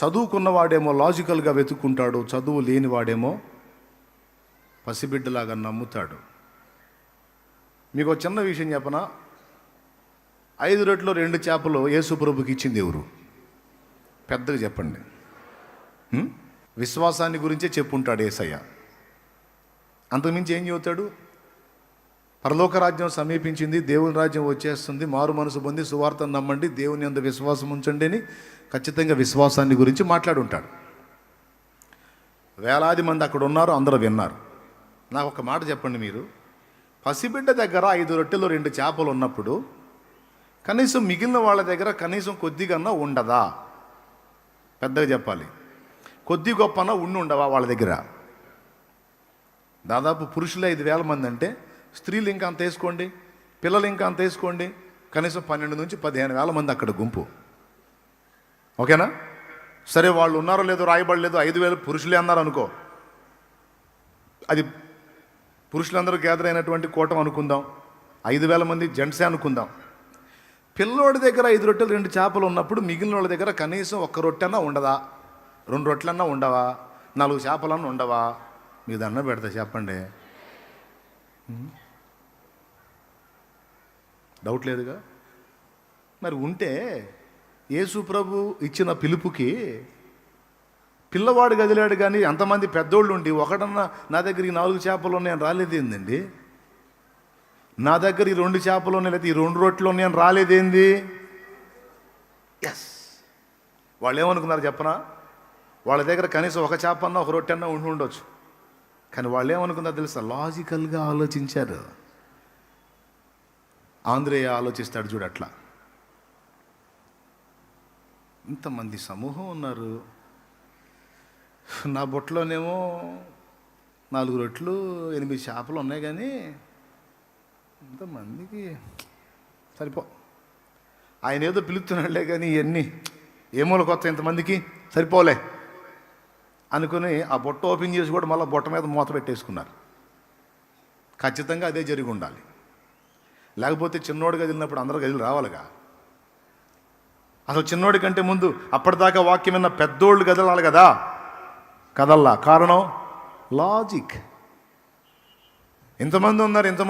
చదువుకున్నవాడేమో లాజికల్గా వెతుక్కుంటాడు చదువు లేనివాడేమో పసిబిడ్డలాగా నమ్ముతాడు. మీకు చిన్న విషయం చెప్పనా? ఐదు రొట్టెలు రెండు చేపలు యేసు ప్రభుకి ఇచ్చింది ఎవరు? పెద్దగా చెప్పండి. విశ్వాసాన్ని గురించే చెప్పుంటాడు ఏసయ్య. అంతకుమించి ఏం చెబుతాడు పరలోక రాజ్యం సమీపించింది దేవుని రాజ్యం వచ్చేస్తుంది. మారు మనసు పొంది సువార్తను నమ్మండి దేవుని అంత విశ్వాసం ఉంచండి అని ఖచ్చితంగా విశ్వాసాన్ని గురించి మాట్లాడుంటాడు. వేలాది మంది అక్కడ ఉన్నారు అందరూ విన్నారు. నాకు ఒక మాట చెప్పండి మీరు. పసిబిడ్డ దగ్గర ఐదు రొట్టెలు రెండు చేపలు ఉన్నప్పుడు కనీసం మిగిలిన వాళ్ళ దగ్గర కనీసం కొద్దిగన్నా ఉండదా? పెద్దగా చెప్పాలి. కొద్ది గొప్పన ఉండి ఉండవా వాళ్ళ దగ్గర? దాదాపు పురుషులు ఐదు వేల మంది అంటే స్త్రీలు ఇంకా అంత వేసుకోండి పిల్లలు ఇంకా అంత వేసుకోండి కనీసం పన్నెండు నుంచి పదిహేను వేల మంది అక్కడ గుంపు. ఓకేనా? సరే వాళ్ళు ఉన్నారో లేదో రాయబడలేదు ఐదు వేలు పురుషులే అన్నారు అనుకో. అది పురుషులందరూ గ్యాదర్ అయినటువంటి కూటం అనుకుందాం. ఐదు వేల మంది జెంట్సే అనుకుందాం. పిల్లోడి దగ్గర ఐదు రొట్టెలు రెండు చేపలు ఉన్నప్పుడు మిగిలిన వాళ్ళ దగ్గర కనీసం ఒక్క రొట్టెన్నా ఉండదా? రెండు రొట్టెలన్నా ఉండవా? నాలుగు చేపలన్నా ఉండవా? మీ దండం పెడతా చెప్పండి. డౌట్ లేదుగా? మరి ఉంటే యేసు ప్రభు ఇచ్చిన పిలుపుకి పిల్లవాడు కదిలాడు కానీ అంతమంది పెద్దోళ్ళు ఉండి ఒకడన్నా నా దగ్గర ఈ నాలుగు చేపలు ఉన్నాయని రాలేదేందండి నా దగ్గర ఈ రెండు చేపలు ఉన్నాయి లేదా ఈ రెండు రొట్టెలు ఉన్నాయని రాలేదేంది ఎస్ వాళ్ళు ఏమనుకున్నారు చెప్పనా? వాళ్ళ దగ్గర కనీసం ఒక చేపన్నా ఒక రొట్టె అన్నా ఉండి ఉండొచ్చు. కానీ వాళ్ళు ఏమనుకున్నారు తెలుసా? లాజికల్గా ఆలోచించారు. ఆంధ్రేయ ఆలోచిస్తాడు చూడు అట్లా. ఇంతమంది సమూహం ఉన్నారు. నా బొట్టలోనేమో నాలుగు రొట్లు ఎనిమిది చేపలు ఉన్నాయి కానీ ఇంతమందికి సరిపో. ఆయన ఏదో పిలుస్తున్నాడులే కానీ ఇవన్నీ ఏమోల కొత్త ఇంతమందికి సరిపోలే. అనుకుని ఆ బొట్ట ఓపెన్ చేసి కూడా మళ్ళీ బొట్ట మీద మూత పెట్టేసుకున్నారు. ఖచ్చితంగా అదే జరిగి ఉండాలి. లేకపోతే చిన్నోడు గదిలినప్పుడు అందరూ గదిలు రావాలిగా. అసలు చిన్నోడి కంటే ముందు అప్పటిదాకా వాక్యం విన్న పెద్దోళ్ళు కదలాలి కదా. కదల్లా. కారణం? లాజిక్. ఇంతమంది ఉన్నారు ఇంతమంది